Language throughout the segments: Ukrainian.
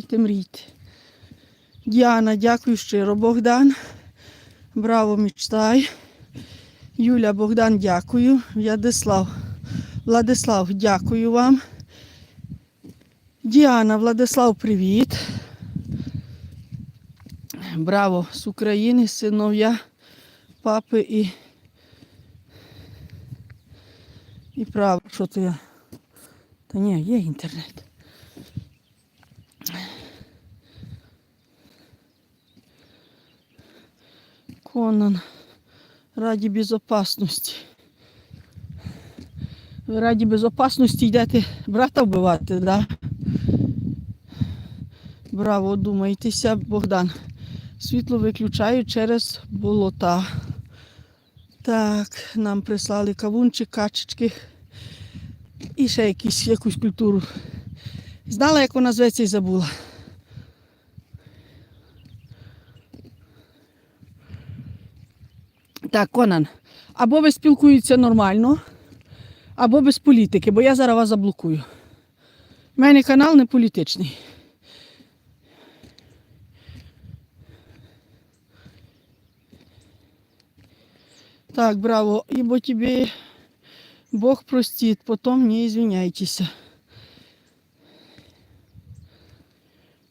мрійте, мрійте. Діана, дякую щиро. Богдан. Браво, мечтай. Юля, Богдан, дякую. Владислав. Владислав, дякую вам. Діана, Владислав, привіт. Браво з України, синов'я, папи і. І право, що то я. Та ні, є інтернет. Конан. Раді безопасності. Ви раді безопасності йдете брата вбивати, да? Браво, думайтеся, Богдан. Світло виключаю через болота. Так, нам прислали кавунчик, качечки і ще якісь, якусь культуру. Знала, як вона зветься і забула. Так, Конан. Або ви спілкуєтеся нормально, або без політики, бо я зараз вас заблокую. У мене канал не політичний. Так, браво. Ибо тебе Бог простит, потом не извиняйтесь.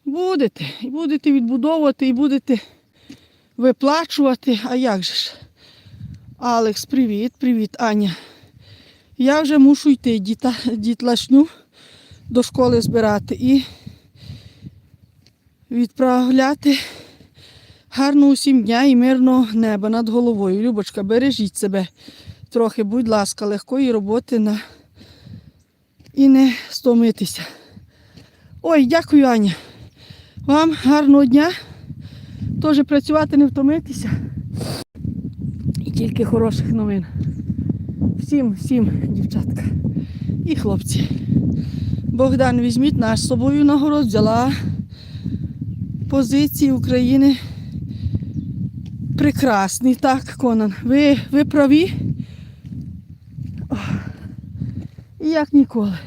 Будете, і будете відбудовувати, і будете виплачувати. А як же ж? Алекс, привіт, привіт, Аня. Я вже мушу йти діта, дітлашню до школи збирати і відправляти гарного усім дня і мирного неба над головою. Любочка, бережіть себе трохи, будь ласка, легкої роботи на... і не стомитися. Ой, дякую, Аня. Вам гарного дня. Теж працювати не втомитися. Тільки хороших новин. Всім, всім, дівчатка і хлопці. Богдан, візьміть наш з собою нагород, взяла позиції України. Прекрасний, так, Конан. Ви, ви праві. І як ніколи.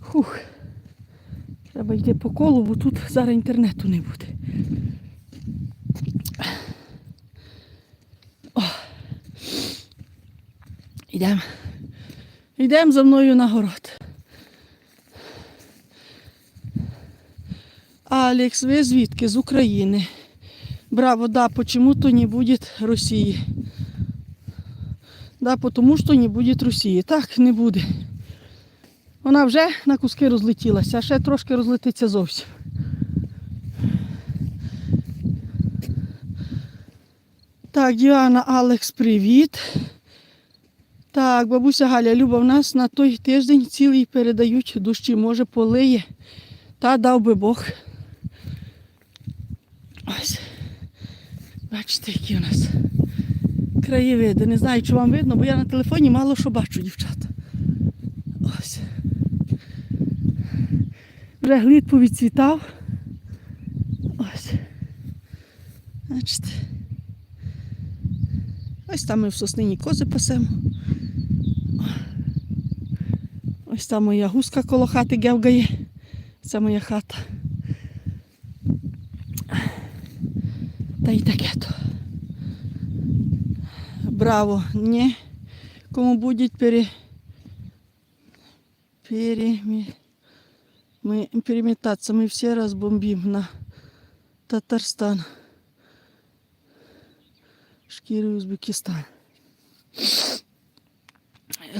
Хух. Треба йти по колу, бо тут зараз інтернету не буде. О. Йдемо. Йдемо за мною на город. Алекс, ви звідки? З України. Браво, да, почему-то не будет Росії. Да, потому що не буде Росії. Так, не буде. Вона вже на куски розлетілася, а ще трошки розлетиться зовсім. Так, Діана, Алекс, привіт. Так, бабуся Галя, Люба, в нас на той тиждень цілий передають дощі, може полиє. Та дав би Бог. Ось. Бачите, які у нас краєвиди. Не знаю, чи вам видно, бо я на телефоні мало що бачу, дівчата. Ось. Вже глід повідцвітав. Ось. Бачите. Ось там ми в соснині кози пасемо. Ось там моя гуска коло хати гевгає. Це моя хата. Та й таке то. Браво. Не. Кому будет пере... Переме... Мы переметаться, мы все разбомбим на Татарстан. Шкіру Узбекистан.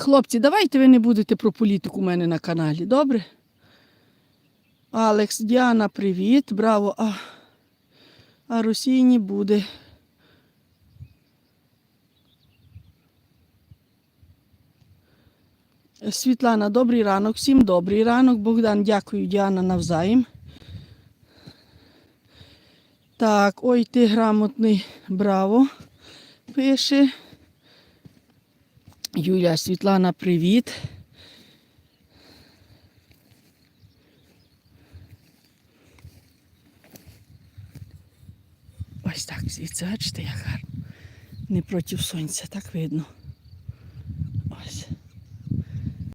Хлопці, давайте ви не будете про політику у мене на каналі, добре? Алекс, Діана, привіт, браво. А, а Росії не буде. Світлана, добрий ранок. Всім добрий ранок. Богдан, дякую, Діана, навзаєм. Так, ой, ти грамотний, браво. Пише. Юля, Світлана, привіт. Ось так звідси, бачите, як гарно. Не проти сонця, так видно.